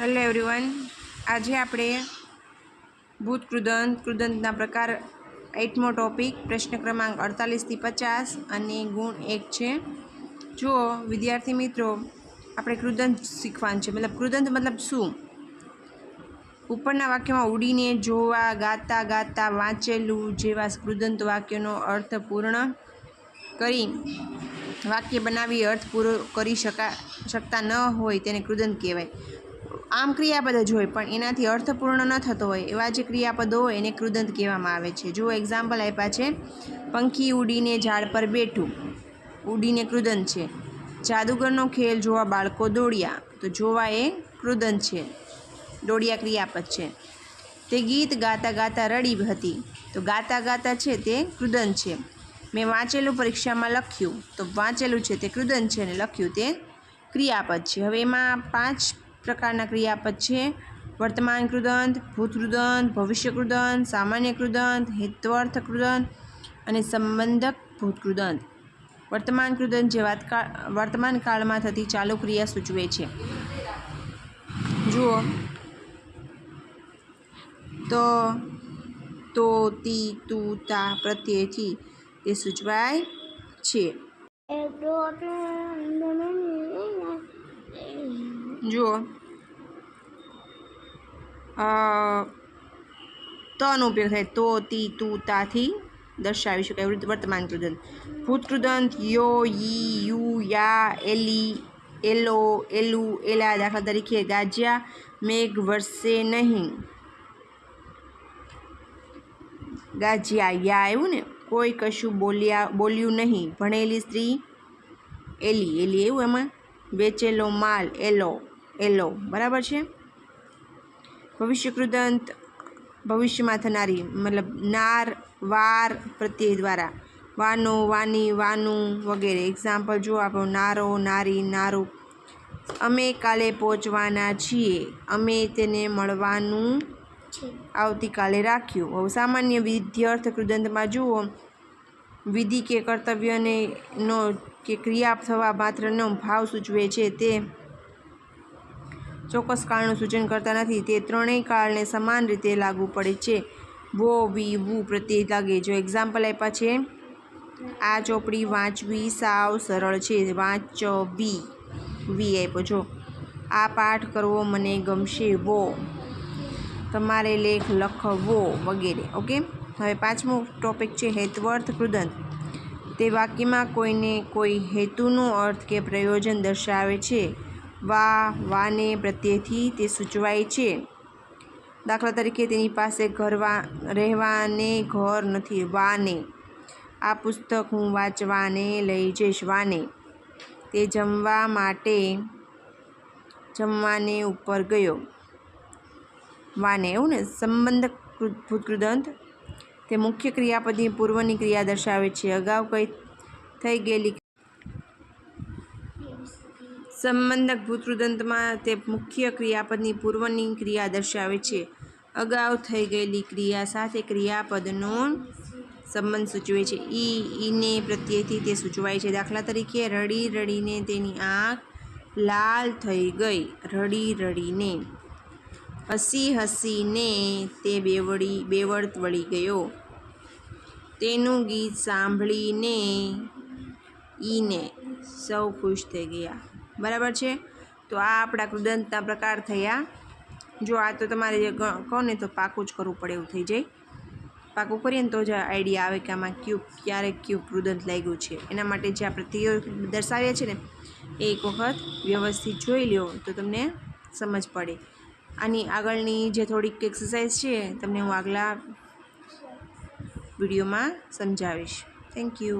Hello everyone આજે આપણે ભૂત કૃદંત કૃદંતના પ્રકાર એટમો ટોપિક પ્રશ્ન ક્રમાંક અડતાલીસથી પચાસ અને ગુણ એક છે. જુઓ, વિદ્યાર્થી મિત્રો, આપણે કૃદંત શીખવાનું છે. મતલબ કૃદંત મતલબ શું? ઉપરના વાક્યમાં ઉડીને જોવા, ગાતા ગાતા, વાંચેલું જેવા કૃદંત વાક્યનો અર્થ પૂર્ણ કરી વાક્ય બનાવી અર્થ પૂરો કરી શકા, શકતા ન હોય તેને કૃદંત કહેવાય. આમ ક્રિયાપદ જ હોય, પણ એનાથી અર્થપૂર્ણ ન થતો હોય, એવા જે ક્રિયાપદો હોય એને કૃદંત કહેવામાં આવે છે. જો એક્ઝામ્પલ આપ્યા છે, પંખી ઉડીને ઝાડ પર બેઠું. ઉડીને કૃદંત છે. જાદુગરનો ખેલ જોવા બાળકો દોડ્યા, તો જોવા એ કૃદંત છે. દોડ્યા ક્રિયાપદ છે. તે ગીત ગાતા ગાતા રડી હતી, તો ગાતા ગાતા છે તે કૃદંત છે. મેં વાંચેલું પરીક્ષામાં લખ્યું, તો વાંચેલું છે તે કૃદંત છે અને લખ્યું તે ક્રિયાપદ છે. હવે એમાં પાંચ પ્રકારના ક્રિયાપદ છે. વર્તમાન કૃદંત, ભૂતકૃદંત ભવિષ્ય કૃદંત સામાન્ય કૃદંત હેત્વર્થ કૃદંત અને સંબંધક ભૂતકૃદંત. વર્તમાન કૃદંત જે વાતકાળ વર્તમાન કાળમાં થતી ચાલુ ક્રિયા સૂચવે છે. જુઓ. તો તો, તી, તું, તા પ્રત્યેથી તે સૂચવાય છે. જુઓ. તનો ઉપયોગ થાય. તો, તી, તું તાથી દર્શાવી શકાય વૃદ્ધ વર્તમાન કૃદંત ભૂત કૃદંત યો, ઈ, યુ, યા, એલી, એલો, એલુ, એલા, દાખલા તરીકે ગાજ્યા, મેઘ વરસે નહીં. ગાજ્યા, યા આવ્યું ને? કોઈ કશું બોલ્યા, બોલ્યું નહીં. ભણેલી સ્ત્રી, એલી એલી એવું એમાં? વેચેલો માલ, એલો એલો. બરાબર છે? ભવિષ્ય કૃદંત ભવિષ્યમાં થનારી મતલબ નાર વાર પ્રત્યય દ્વારા. વાનો વાની વાનું વગેરે. એક્ઝામ્પલ જો આપણો નારો નારી નારું. અમે કાલે પહોંચવાના છીએ. અમે તેને મળવાનું આવતીકાલે રાખ્યું. હવે સામાન્ય વિદ્યાર્થ કૃદંતમાં જુઓ. વિધિ કે કર્તવ્યને નો કે ક્રિયા થવા માત્રનો ભાવ સૂચવે છે તે ચોક્કસ કાળનું સૂચન કરતા નથી. તે ત્રણેય કાળને સમાન રીતે લાગુ પડે છે. વો, વી, વુ પ્રત્યે લાગે. જો એક્ઝામ્પલ આપ્યા છે, આ ચોપડી વાંચવી સાવ સરળ છે. વાંચવી, વી આપ્યો જો. આ પાઠ કરવો મને ગમશે. વો. તમારે લેખ લખવો વગેરે. ઓકે? હવે પાંચમો ટોપિક છે, હેતવર્થ કૃદંત. તે વાક્યમાં કોઈને કોઈ હેતુનો અર્થ કે પ્રયોજન દર્શાવે છે. વા વાને પ્રત્યેથી તે સૂચવાય છે. દાખલા તરીકે તેની પાસે ઘરવા, રહેવાને ઘર નથી, વાને. આ પુસ્તક હું વાંચવાને લઈ જઈશ, વાને. તે જમવા માટે જમવાને ઉપર ગયો. વાને, એવું ને? સંબંધ ભૂતકૃદંત. તે મુખ્ય ક્રિયાપદની પૂર્વની ક્રિયા દર્શાવે છે. અગાઉ કંઈ થઈ ગયેલી સંબંધક ભૂતૃદંતમાં તે મુખ્ય ક્રિયાપદની પૂર્વની ક્રિયા દર્શાવે છે. અગાઉ થઈ ગયેલી ક્રિયા સાથે ક્રિયાપદનો સંબંધ સૂચવે છે. ઈ, ઈને પ્રત્યેથી તે સૂચવાય છે. દાખલા તરીકે, રડી રડીને તેની આંખ લાલ થઈ ગઈ. રડી રડીને. હસી હસીને તે બેવડી બેવડ વળી ગયો. તેનું ગીત સાંભળીને ઈને સૌ ખુશ થઈ ગયા. બરાબર છે? તો આ આપણા કૃદંતના પ્રકાર થયા. જો આ તો તમારે જે કહો ને તો પાકું જ કરવું પડે એવું થઈ જાય. પાકું કરીએ ને તો જ આઈડિયા આવે કે આમાં ક્યુ ક્યારે ક્યુ કૃદંત લાગ્યું છે. એના માટે જે આપણે પ્રત્યયો દર્શાવ્યા છે ને એ એક વખત વ્યવસ્થિત જોઈ લો તો તમને સમજ પડે. આની આગળની જે થોડીક એક્સરસાઇઝ છે, તમને હું આગલા વિડીયોમાં સમજાવીશ. Thank you